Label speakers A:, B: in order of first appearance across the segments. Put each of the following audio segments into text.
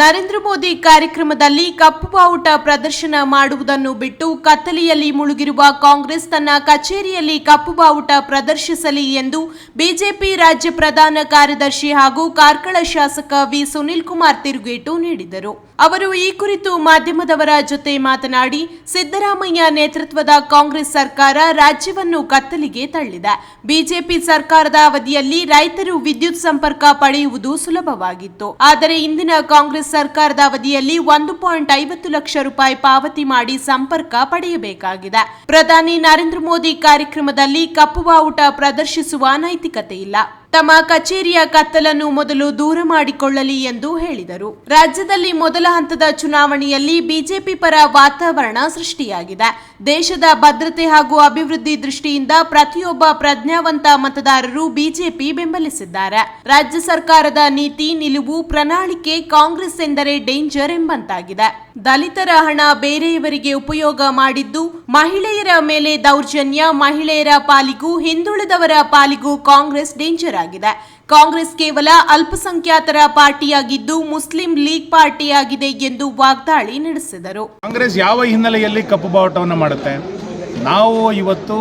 A: ನರೇಂದ್ರ ಮೋದಿ ಕಾರ್ಯಕ್ರಮದಲ್ಲಿ ಕಪ್ಪು ಬಾವುಟ ಪ್ರದರ್ಶನ ಮಾಡುವುದನ್ನು ಬಿಟ್ಟು ಕತ್ತಲೆಯಲ್ಲಿ ಮುಳುಗಿರುವ ಕಾಂಗ್ರೆಸ್ ತನ್ನ ಕಚೇರಿಯಲ್ಲಿ ಕಪ್ಪು ಬಾವುಟ ಪ್ರದರ್ಶಿಸಲಿ ಎಂದು ಬಿಜೆಪಿ ರಾಜ್ಯ ಪ್ರಧಾನ ಕಾರ್ಯದರ್ಶಿ ಹಾಗೂ ಕಾರ್ಕಳ ಶಾಸಕ ವಿ. ಸುನಿಲ್ ಕುಮಾರ್ ತಿರುಗೇಟು ನೀಡಿದರು. ಅವರು ಈ ಕುರಿತು ಮಾಧ್ಯಮದವರ ಜೊತೆ ಮಾತನಾಡಿ, ಸಿದ್ದರಾಮಯ್ಯ ನೇತೃತ್ವದ ಕಾಂಗ್ರೆಸ್ ಸರ್ಕಾರ ರಾಜ್ಯವನ್ನು ಕತ್ತಲಿಗೆ ತಳ್ಳಿದೆ. ಬಿಜೆಪಿ ಸರ್ಕಾರದ ಅವಧಿಯಲ್ಲಿ ರೈತರು ವಿದ್ಯುತ್ ಸಂಪರ್ಕ ಪಡೆಯುವುದು ಸುಲಭವಾಗಿತ್ತು. ಆದರೆ ಇಂದಿನ ಕಾಂಗ್ರೆಸ್ ಸರ್ಕಾರದ ಅವಧಿಯಲ್ಲಿ ಒಂದು ಪಾಯಿಂಟ್ ಐವತ್ತು ಲಕ್ಷ ರೂಪಾಯಿ ಪಾವತಿ ಮಾಡಿ ಸಂಪರ್ಕ ಪಡೆಯಬೇಕಾಗಿದೆ. ಪ್ರಧಾನಿ ನರೇಂದ್ರ ಮೋದಿ ಕಾರ್ಯಕ್ರಮದಲ್ಲಿ ಕಪ್ಪು ಬಾವುಟ ಪ್ರದರ್ಶಿಸುವ ನೈತಿಕತೆ ಇಲ್ಲ. ತಮ್ಮ ಕಚೇರಿಯ ಕತ್ತಲನ್ನು ಮೊದಲು ದೂರ ಮಾಡಿಕೊಳ್ಳಲಿ ಎಂದು ಹೇಳಿದರು. ರಾಜ್ಯದಲ್ಲಿ ಮೊದಲ ಹಂತದ ಚುನಾವಣೆಯಲ್ಲಿ ಬಿಜೆಪಿ ಪರ ವಾತಾವರಣ ಸೃಷ್ಟಿಯಾಗಿದೆ. ದೇಶದ ಭದ್ರತೆ ಹಾಗೂ ಅಭಿವೃದ್ಧಿ ದೃಷ್ಟಿಯಿಂದ ಪ್ರತಿಯೊಬ್ಬ ಪ್ರಜ್ಞಾವಂತ ಮತದಾರರು ಬಿಜೆಪಿ ಬೆಂಬಲಿಸಿದ್ದಾರೆ. ರಾಜ್ಯ ಸರ್ಕಾರದ ನೀತಿ ನಿಲುವು ಪ್ರಣಾಳಿಕೆ ಕಾಂಗ್ರೆಸ್ ಎಂದರೆ ಡೇಂಜರ್ ಎಂಬಂತಾಗಿದೆ. ದಲಿತರ ಹಣ ಬೇರೆಯವರಿಗೆ ಉಪಯೋಗ ಮಾಡಿದ್ದು ಮಹಿಳೆಯರ ಮೇಲೆ ದೌರ್ಜನ್ಯ, ಮಹಿಳೆಯರ ಪಾಲಿಗೂ ಹಿಂದುಳಿದವರ ಪಾಲಿಗೂ ಕಾಂಗ್ರೆಸ್ ಡೇಂಜರ್ ಆಗಿದೆ. ಕಾಂಗ್ರೆಸ್ ಕೇವಲ ಅಲ್ಪಸಂಖ್ಯಾತರ ಪಾರ್ಟಿಯಾಗಿದ್ದು ಮುಸ್ಲಿಂ ಲೀಗ್ ಪಾರ್ಟಿಯಾಗಿದೆ ಎಂದು ವಾಗ್ದಾಳಿ ನಡೆಸಿದರು.
B: ಕಾಂಗ್ರೆಸ್ ಯಾವ ಹಿನ್ನೆಲೆಯಲ್ಲಿ ಕಪ್ಪು ಬಾವುಟವನ್ನು ಮಾಡುತ್ತೆ? ನಾವು ಇವತ್ತು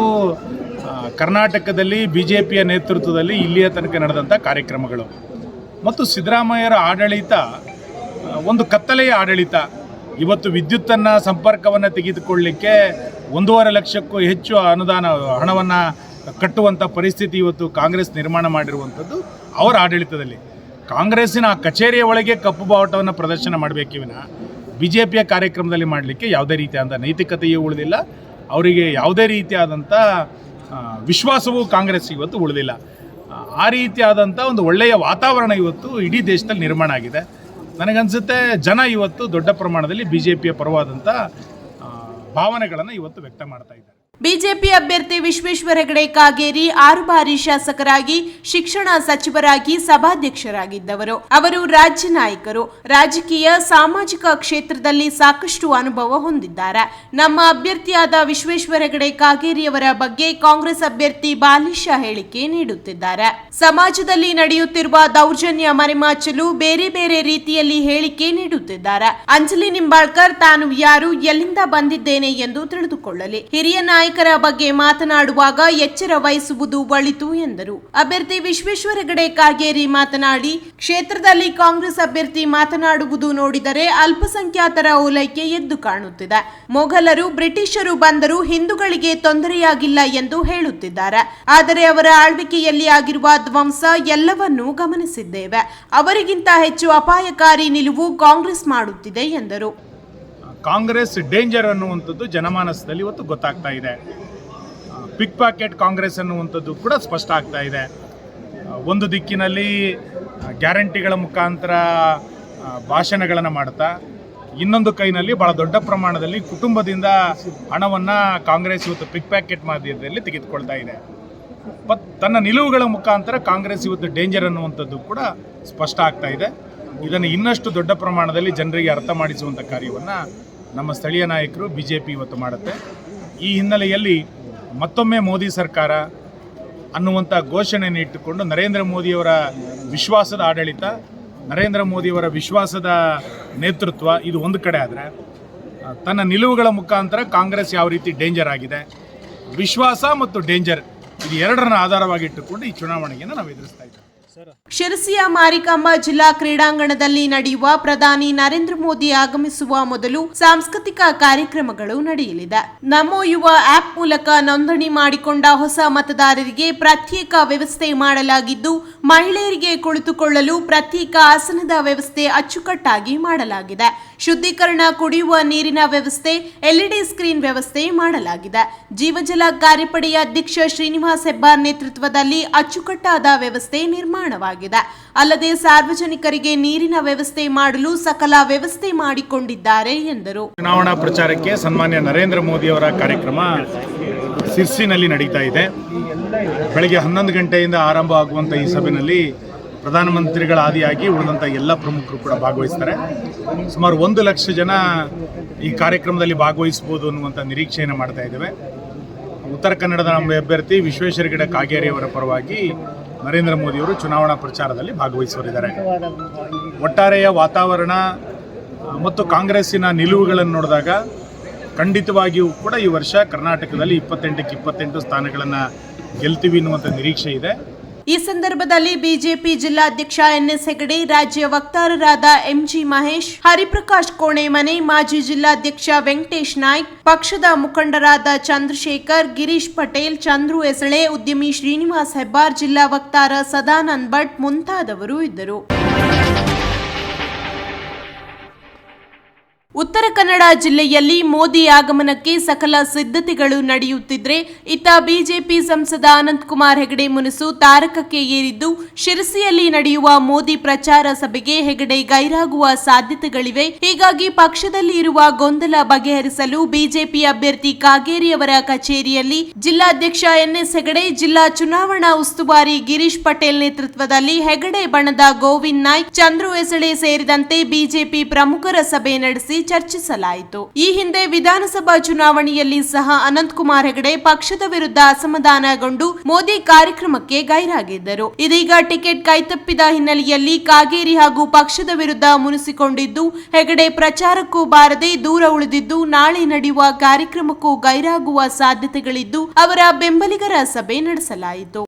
B: ಕರ್ನಾಟಕದಲ್ಲಿ ಬಿ ಜೆ ಪಿಯ ನೇತೃತ್ವದಲ್ಲಿ ಇಲ್ಲಿಯ ತನಕ ನಡೆದಂಥ ಕಾರ್ಯಕ್ರಮಗಳು. ಮತ್ತು ಸಿದ್ದರಾಮಯ್ಯರ ಆಡಳಿತ ಒಂದು ಕತ್ತಲೆಯ ಆಡಳಿತ ಇವತ್ತು ವಿದ್ಯುತ್ತನ್ನು ಸಂಪರ್ಕವನ್ನು ತೆಗೆದುಕೊಳ್ಳಲಿಕ್ಕೆ ಒಂದೂವರೆ ಲಕ್ಷಕ್ಕೂ ಹೆಚ್ಚು ಅನುದಾನ, ಹಣವನ್ನು ಕಟ್ಟುವಂಥ ಪರಿಸ್ಥಿತಿ ಇವತ್ತು ಕಾಂಗ್ರೆಸ್ ನಿರ್ಮಾಣ ಮಾಡಿರುವಂಥದ್ದು ಅವರ ಆಡಳಿತದಲ್ಲಿ. ಕಾಂಗ್ರೆಸ್ಸಿನ ಆ ಕಚೇರಿಯ ಒಳಗೆ ಕಪ್ಪು ಬಾವುಟವನ್ನು ಪ್ರದರ್ಶನ ಮಾಡಬೇಕು ವಿನ ಬಿ ಜೆ ಪಿಯ ಕಾರ್ಯಕ್ರಮದಲ್ಲಿ ಮಾಡಲಿಕ್ಕೆ ಯಾವುದೇ ರೀತಿಯಾದ ನೈತಿಕತೆಯೂ ಉಳಿದಿಲ್ಲ. ಅವರಿಗೆ ಯಾವುದೇ ರೀತಿಯಾದಂಥ ವಿಶ್ವಾಸವೂ ಕಾಂಗ್ರೆಸ್ ಇವತ್ತು ಉಳಿದಿಲ್ಲ. ಆ ರೀತಿಯಾದಂಥ ಒಂದು ಒಳ್ಳೆಯ ವಾತಾವರಣ ಇವತ್ತು ಇಡೀ ದೇಶದಲ್ಲಿ ನಿರ್ಮಾಣ ಆಗಿದೆ. ನನಗನ್ಸುತ್ತೆ ಜನ ಇವತ್ತು ದೊಡ್ಡ ಪ್ರಮಾಣದಲ್ಲಿ ಬಿ ಜೆ ಪಿಯ ಪರವಾದಂಥ ಭಾವನೆಗಳನ್ನು ಇವತ್ತು ವ್ಯಕ್ತ ಮಾಡ್ತಾ ಇದ್ದಾರೆ.
A: ಬಿಜೆಪಿ ಅಭ್ಯರ್ಥಿ ವಿಶ್ವೇಶ್ವರ ಹೆಗಡೆ ಕಾಗೇರಿ ಆರು ಬಾರಿ ಶಾಸಕರಾಗಿ, ಶಿಕ್ಷಣ ಸಚಿವರಾಗಿ, ಸಭಾಧ್ಯಕ್ಷರಾಗಿದ್ದವರು. ಅವರು ರಾಜ್ಯ ನಾಯಕರು. ರಾಜಕೀಯ, ಸಾಮಾಜಿಕ ಕ್ಷೇತ್ರದಲ್ಲಿ ಸಾಕಷ್ಟು ಅನುಭವ ಹೊಂದಿದ್ದಾರೆ. ನಮ್ಮ ಅಭ್ಯರ್ಥಿಯಾದ ವಿಶ್ವೇಶ್ವರ ಹೆಗಡೆ ಕಾಗೇರಿಯವರ ಬಗ್ಗೆ ಕಾಂಗ್ರೆಸ್ ಅಭ್ಯರ್ಥಿ ಬಾಲಿಶ ಹೇಳಿಕೆ ನೀಡುತ್ತಿದ್ದಾರೆ. ಸಮಾಜದಲ್ಲಿ ನಡೆಯುತ್ತಿರುವ ದೌರ್ಜನ್ಯ ಮರೆಮಾಚಲು ಬೇರೆ ಬೇರೆ ರೀತಿಯಲ್ಲಿ ಹೇಳಿಕೆ ನೀಡುತ್ತಿದ್ದಾರೆ. ಅಂಜಲಿ ನಿಂಬಾಳ್ಕರ್, ತಾನು ಯಾರು, ಎಲ್ಲಿಂದ ಬಂದಿದ್ದೇನೆ ಎಂದು ತಿಳಿದುಕೊಳ್ಳಲಿ. ಹಿರಿಯ ನಾಯಕರ ಬಗ್ಗೆ ಮಾತನಾಡುವಾಗ ಎಚ್ಚರ ವಹಿಸುವುದು ಒಳಿತು ಎಂದರು. ಅಭ್ಯರ್ಥಿ ವಿಶ್ವೇಶ್ವರ ಹೆಗಡೆ ಕಾಗೇರಿ ಮಾತನಾಡಿ, ಕ್ಷೇತ್ರದಲ್ಲಿ ಕಾಂಗ್ರೆಸ್ ಅಭ್ಯರ್ಥಿ ಮಾತನಾಡುವುದು ನೋಡಿದರೆ ಅಲ್ಪಸಂಖ್ಯಾತರ ಓಲೈಕೆ ಎದ್ದು ಕಾಣುತ್ತಿದೆ. ಮೊಘಲರು, ಬ್ರಿಟಿಷರು ಬಂದರೂ ಹಿಂದೂಗಳಿಗೆ ತೊಂದರೆಯಾಗಿಲ್ಲ ಎಂದು ಹೇಳುತ್ತಿದ್ದಾರೆ. ಆದರೆ ಅವರ ಆಳ್ವಿಕೆಯಲ್ಲಿ ಆಗಿರುವ ಧ್ವಂಸ ಎಲ್ಲವನ್ನೂ ಗಮನಿಸಿದ್ದೇವೆ. ಅವರಿಗಿಂತ ಹೆಚ್ಚು ಅಪಾಯಕಾರಿ ನಿಲುವು ಕಾಂಗ್ರೆಸ್ ಮಾಡುತ್ತಿದೆ ಎಂದರು.
B: ಕಾಂಗ್ರೆಸ್ ಡೇಂಜರ್ ಅನ್ನುವಂಥದ್ದು ಜನಮಾನಸದಲ್ಲಿ ಇವತ್ತು ಗೊತ್ತಾಗ್ತಾ ಇದೆ. ಪಿಕ್ ಪಾಕೆಟ್ ಕಾಂಗ್ರೆಸ್ ಅನ್ನುವಂಥದ್ದು ಕೂಡ ಸ್ಪಷ್ಟ ಆಗ್ತಾ ಇದೆ. ಒಂದು ದಿಕ್ಕಿನಲ್ಲಿ ಗ್ಯಾರಂಟಿಗಳ ಮುಖಾಂತರ ಭಾಷಣಗಳನ್ನು ಮಾಡ್ತಾ, ಇನ್ನೊಂದು ಕೈನಲ್ಲಿ ಭಾಳ ದೊಡ್ಡ ಪ್ರಮಾಣದಲ್ಲಿ ಕುಟುಂಬದಿಂದ ಹಣವನ್ನು ಕಾಂಗ್ರೆಸ್ ಇವತ್ತು ಪಿಕ್ ಪ್ಯಾಕೆಟ್ ಮಾಧ್ಯಮದಲ್ಲಿ ತೆಗೆದುಕೊಳ್ತಾ ಇದೆ. ಬಟ್ ತನ್ನ ನಿಲುವುಗಳ ಮುಖಾಂತರ ಕಾಂಗ್ರೆಸ್ ಇವತ್ತು ಡೇಂಜರ್ ಅನ್ನುವಂಥದ್ದು ಕೂಡ ಸ್ಪಷ್ಟ ಆಗ್ತಾ ಇದೆ. ಇದನ್ನು ಇನ್ನಷ್ಟು ದೊಡ್ಡ ಪ್ರಮಾಣದಲ್ಲಿ ಜನರಿಗೆ ಅರ್ಥ ಮಾಡಿಸುವಂಥ ಕಾರ್ಯವನ್ನು ನಮ್ಮ ಸ್ಥಳೀಯ ನಾಯಕರು ಬಿ ಜೆ ಪಿ ಇವತ್ತು ಮಾಡುತ್ತೆ. ಈ ಹಿನ್ನೆಲೆಯಲ್ಲಿ ಮತ್ತೊಮ್ಮೆ ಮೋದಿ ಸರ್ಕಾರ ಅನ್ನುವಂಥ ಘೋಷಣೆಯನ್ನು ಇಟ್ಟುಕೊಂಡು ನರೇಂದ್ರ ಮೋದಿಯವರ ವಿಶ್ವಾಸದ ಆಡಳಿತ, ನರೇಂದ್ರ ಮೋದಿಯವರ ವಿಶ್ವಾಸದ ನೇತೃತ್ವ ಇದು ಒಂದು ಕಡೆ ಆದರೆ ತನ್ನ ನಿಲುವುಗಳ ಮುಖಾಂತರ ಕಾಂಗ್ರೆಸ್ ಯಾವ ರೀತಿ ಡೇಂಜರ್ ಆಗಿದೆ, ವಿಶ್ವಾಸ ಮತ್ತು ಡೇಂಜರ್ ಇದು ಎರಡರನ್ನ ಆಧಾರವಾಗಿಟ್ಟುಕೊಂಡು ಈ ಚುನಾವಣೆಯನ್ನು ನಾವು ಎದುರಿಸ್ತಾ ಇದ್ದೇವೆ.
A: ಶಿರಸಿಯ ಮಾರಿಕಾಂಬ ಜಿಲ್ಲಾ ಕ್ರೀಡಾಂಗಣದಲ್ಲಿ ನಡೆಯುವ ಪ್ರಧಾನಿ ನರೇಂದ್ರ ಮೋದಿ ಆಗಮಿಸುವ ಮೊದಲು ಸಾಂಸ್ಕೃತಿಕ ಕಾರ್ಯಕ್ರಮಗಳು ನಡೆಯಲಿದೆ. ನಮೋ ಯುವ ಆಪ್ ಮೂಲಕ ನೋಂದಣಿ ಮಾಡಿಕೊಂಡ ಹೊಸ ಮತದಾರರಿಗೆ ಪ್ರತ್ಯೇಕ ವ್ಯವಸ್ಥೆ ಮಾಡಲಾಗಿದ್ದು, ಮಹಿಳೆಯರಿಗೆ ಕುಳಿತುಕೊಳ್ಳಲು ಪ್ರತ್ಯೇಕ ಆಸನದ ವ್ಯವಸ್ಥೆ ಅಚ್ಚುಕಟ್ಟಾಗಿ ಮಾಡಲಾಗಿದೆ. ಶುದ್ಧೀಕರಣ ಕುಡಿಯುವ ನೀರಿನ ವ್ಯವಸ್ಥೆ, ಎಲ್ಇಡಿ ಸ್ಕ್ರೀನ್ ವ್ಯವಸ್ಥೆ ಮಾಡಲಾಗಿದೆ. ಜೀವಜಲ ಕಾರ್ಯಪಡೆಯ ಅಧ್ಯಕ್ಷ ಶ್ರೀನಿವಾಸ್ ಹೆಬ್ಬಾರ್ ನೇತೃತ್ವದಲ್ಲಿ ಅಚ್ಚುಕಟ್ಟಾದ ವ್ಯವಸ್ಥೆ ನಿರ್ಮಾಣವಾಗಿದೆ. ಅಲ್ಲದೆ ಸಾರ್ವಜನಿಕರಿಗೆ ನೀರಿನ ವ್ಯವಸ್ಥೆ ಮಾಡಲು ಸಕಲ ವ್ಯವಸ್ಥೆ ಮಾಡಿಕೊಂಡಿದ್ದಾರೆ ಎಂದರು.
B: ಚುನಾವಣಾ ಪ್ರಚಾರಕ್ಕೆ ಸನ್ಮಾನ್ಯ ನರೇಂದ್ರ ಮೋದಿ ಅವರ ಕಾರ್ಯಕ್ರಮ ಸಿರ್ಸಿನಲ್ಲಿ ನಡೀತಾ ಇದೆ. ಬೆಳಗ್ಗೆ ಹನ್ನೊಂದು ಗಂಟೆಯಿಂದ ಆರಂಭ ಆಗುವಂಥ ಈ ಸಭೆಯಲ್ಲಿ ಪ್ರಧಾನಮಂತ್ರಿಗಳ ಆದಿಯಾಗಿ ಉಳಿದಂಥ ಎಲ್ಲ ಪ್ರಮುಖರು ಕೂಡ ಭಾಗವಹಿಸ್ತಾರೆ. ಸುಮಾರು ಒಂದು ಲಕ್ಷ ಜನ ಈ ಕಾರ್ಯಕ್ರಮದಲ್ಲಿ ಭಾಗವಹಿಸ್ಬೋದು ಅನ್ನುವಂಥ ನಿರೀಕ್ಷೆಯನ್ನು ಮಾಡ್ತಾ ಇದ್ದೇವೆ. ಉತ್ತರ ಕನ್ನಡದ ನಮ್ಮ ಅಭ್ಯರ್ಥಿ ವಿಶ್ವೇಶ್ವರ ಗಿಡ ಕಾಗೇರಿ ಅವರ ಪರವಾಗಿ ನರೇಂದ್ರ ಮೋದಿಯವರು ಚುನಾವಣಾ ಪ್ರಚಾರದಲ್ಲಿ ಭಾಗವಹಿಸುವರಿದ್ದಾರೆ. ಒಟ್ಟಾರೆಯ ವಾತಾವರಣ ಮತ್ತು ಕಾಂಗ್ರೆಸ್ಸಿನ ನಿಲುವುಗಳನ್ನು ನೋಡಿದಾಗ ಖಂಡಿತವಾಗಿಯೂ ಕೂಡ ಈ ವರ್ಷ ಕರ್ನಾಟಕದಲ್ಲಿ ಇಪ್ಪತ್ತೆಂಟಕ್ಕೆ ಇಪ್ಪತ್ತೆಂಟು ಸ್ಥಾನಗಳನ್ನು ಗೆಲ್ತೀವಿ ಅನ್ನುವಂಥ ನಿರೀಕ್ಷೆ ಇದೆ.
A: ಈ ಸಂದರ್ಭದಲ್ಲಿ ಬಿಜೆಪಿ ಜಿಲ್ಲಾಧ್ಯಕ್ಷ ಎನ್ಎಸ್ ಹೆಗಡೆ, ರಾಜ್ಯ ವಕ್ತಾರರಾದ ಎಂಜಿ ಮಹೇಶ್, ಹರಿಪ್ರಕಾಶ್ ಕೋಣೆಮನೆ, ಮಾಜಿ ಜಿಲ್ಲಾಧ್ಯಕ್ಷ ವೆಂಕಟೇಶ್ ನಾಯ್ಕ್, ಪಕ್ಷದ ಮುಖಂಡರಾದ ಚಂದ್ರಶೇಖರ್, ಗಿರೀಶ್ ಪಟೇಲ್, ಚಂದ್ರು ಎಸಳೆ ಉದ್ಯಮಿ ಶ್ರೀನಿವಾಸ್ ಹೆಬ್ಬಾರ್, ಜಿಲ್ಲಾ ವಕ್ತಾರ ಸದಾನಂದ್ ಭಟ್ ಮುಂತಾದವರು ಇದ್ದರು. ಉತ್ತರ ಕನ್ನಡ ಜಿಲ್ಲೆಯಲ್ಲಿ ಮೋದಿ ಆಗಮನಕ್ಕೆ ಸಕಲ ಸಿದ್ಧತೆಗಳು ನಡೆಯುತ್ತಿದ್ರೆ ಇತ್ತ ಬಿಜೆಪಿ ಸಂಸದ ಅನಂತಕುಮಾರ್ ಹೆಗಡೆ ಮುನಸು ತಾರಕಕ್ಕೆ ಏರಿದ್ದು ಶಿರಸಿಯಲ್ಲಿ ನಡೆಯುವ ಮೋದಿ ಪ್ರಚಾರ ಸಭೆಗೆ ಹೆಗಡೆ ಗೈರಾಗುವ ಸಾಧ್ಯತೆಗಳಿವೆ. ಹೀಗಾಗಿ ಪಕ್ಷದಲ್ಲಿ ಇರುವ ಗೊಂದಲ ಬಗೆಹರಿಸಲು ಬಿಜೆಪಿ ಅಭ್ಯರ್ಥಿ ಕಾಗೇರಿ ಅವರ ಕಚೇರಿಯಲ್ಲಿ ಜಿಲ್ಲಾಧ್ಯಕ್ಷ ಎನ್ಎಸ್ ಹೆಗಡೆ, ಜಿಲ್ಲಾ ಚುನಾವಣಾ ಉಸ್ತುವಾರಿ ಗಿರೀಶ್ ಪಟೇಲ್ ನೇತೃತ್ವದಲ್ಲಿ ಹೆಗಡೆ ಬಣದ ಗೋವಿಂದ್ ನಾಯ್ಕ್, ಚಂದ್ರು ಎಸಳೆ ಸೇರಿದಂತೆ ಬಿಜೆಪಿ ಪ್ರಮುಖರ ಸಭೆ ನಡೆಸಿ ಚರ್ಚಿಸಲಾಯಿತು. ಈ ಹಿಂದೆ ವಿಧಾನಸಭಾ ಚುನಾವಣೆಯಲ್ಲಿ ಸಹ ಅನಂತಕುಮಾರ್ ಹೆಗಡೆ ಪಕ್ಷದ ವಿರುದ್ಧ ಅಸಮಾಧಾನಗೊಂಡು ಮೋದಿ ಕಾರ್ಯಕ್ರಮಕ್ಕೆ ಗೈರಾಗಿದ್ದರು. ಇದೀಗ ಟಿಕೆಟ್ ಕೈತಪ್ಪಿದ ಹಿನ್ನೆಲೆಯಲ್ಲಿ ಕಾಗೇರಿ ಹಾಗೂ ಪಕ್ಷದ ವಿರುದ್ಧ ಮುನಿಸಿಕೊಂಡಿದ್ದು, ಹೆಗಡೆ ಪ್ರಚಾರಕ್ಕೂ ಬಾರದೆ ದೂರ ಉಳಿದಿದ್ದು, ನಾಳೆ ನಡೆಯುವ ಕಾರ್ಯಕ್ರಮಕ್ಕೂ ಗೈರಾಗುವ ಸಾಧ್ಯತೆಗಳಿದ್ದು, ಅವರ ಬೆಂಬಲಿಗರ ಸಭೆ ನಡೆಸಲಾಯಿತು.